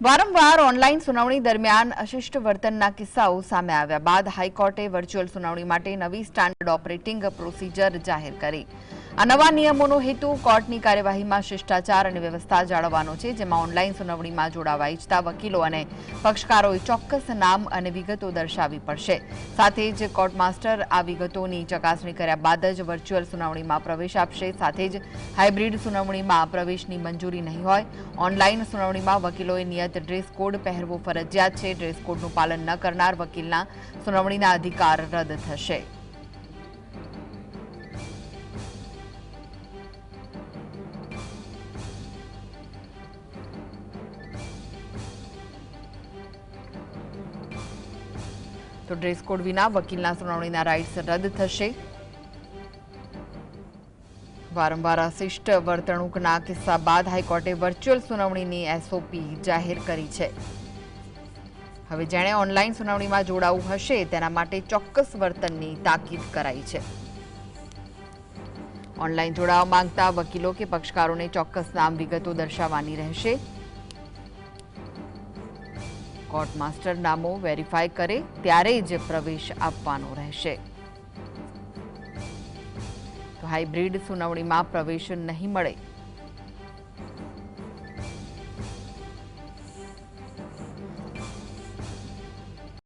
વારંવાર ઓનલાઈન સુનાવણી દરમિયાન અશિષ્ટ વર્તનના કિસ્સાઓ સામે આવ્યા બાદ હાઈકોર્ટે વર્ચ્યુઅલ સુનાવણી માટે નવી સ્ટાન્ડર્ડ ઓપરેટિંગ પ્રોસિજર જાહેર કરી. આ નવા નિયમોનો હેતુ કોર્ટની કાર્યવાહીમાં શિષ્ટાચાર અને વ્યવસ્થા જાળવવાનો છે, જેમાં ઓનલાઈન સુનાવણીમાં જોડાવા ઇચ્છતા વકીલો અને પક્ષકારોએ ચોક્કસ નામ અને વિગતો દર્શાવવી પડશે. સાથે જ કોર્ટ માસ્ટર આ વિગતોની ચકાસણી કર્યા બાદ જ વર્ચ્યુઅલ સુનાવણીમાં પ્રવેશ આપશે. સાથે જ હાઇબ્રિડ સુનાવણીમાં પ્રવેશની મંજૂરી નહીં હોય. ઓનલાઈન સુનાવણીમાં વકીલોએ નિયત ડ્રેસ કોડ પહેરવો ફરજિયાત છે. ડ્રેસ કોડનું પાલન ન કરનાર વકીલના સુનાવણીના અધિકાર રદ થશે. તો ડ્રેસ કોડ વિના વકીલના સુનાવણીના રાઇટ્સ રદ થશે. વારંવાર અશિષ્ટ વર્તણૂકના કિસ્સા બાદ હાઈકોર્ટે વર્ચ્યુઅલ સુનાવણીની એસઓપી જાહેર કરી છે. હવે જેણે ઓનલાઈન સુનાવણીમાં જોડાવું હશે, તેના માટે ચોક્કસ વર્તનની તાકીદ કરાઈ છે. ઓનલાઈન જોડાવા માંગતા વકીલો કે પક્ષકારોને ચોક્કસ નામ વિગતો દર્શાવવાની રહેશે. કોર્ટ માસ્ટર નામો વેરીફાઈ કરે ત્યારે જ પ્રવેશ આપવાનો રહેશે. હાઇબ્રિડ સુનાવણીમાં પ્રવેશ નહીં મળે.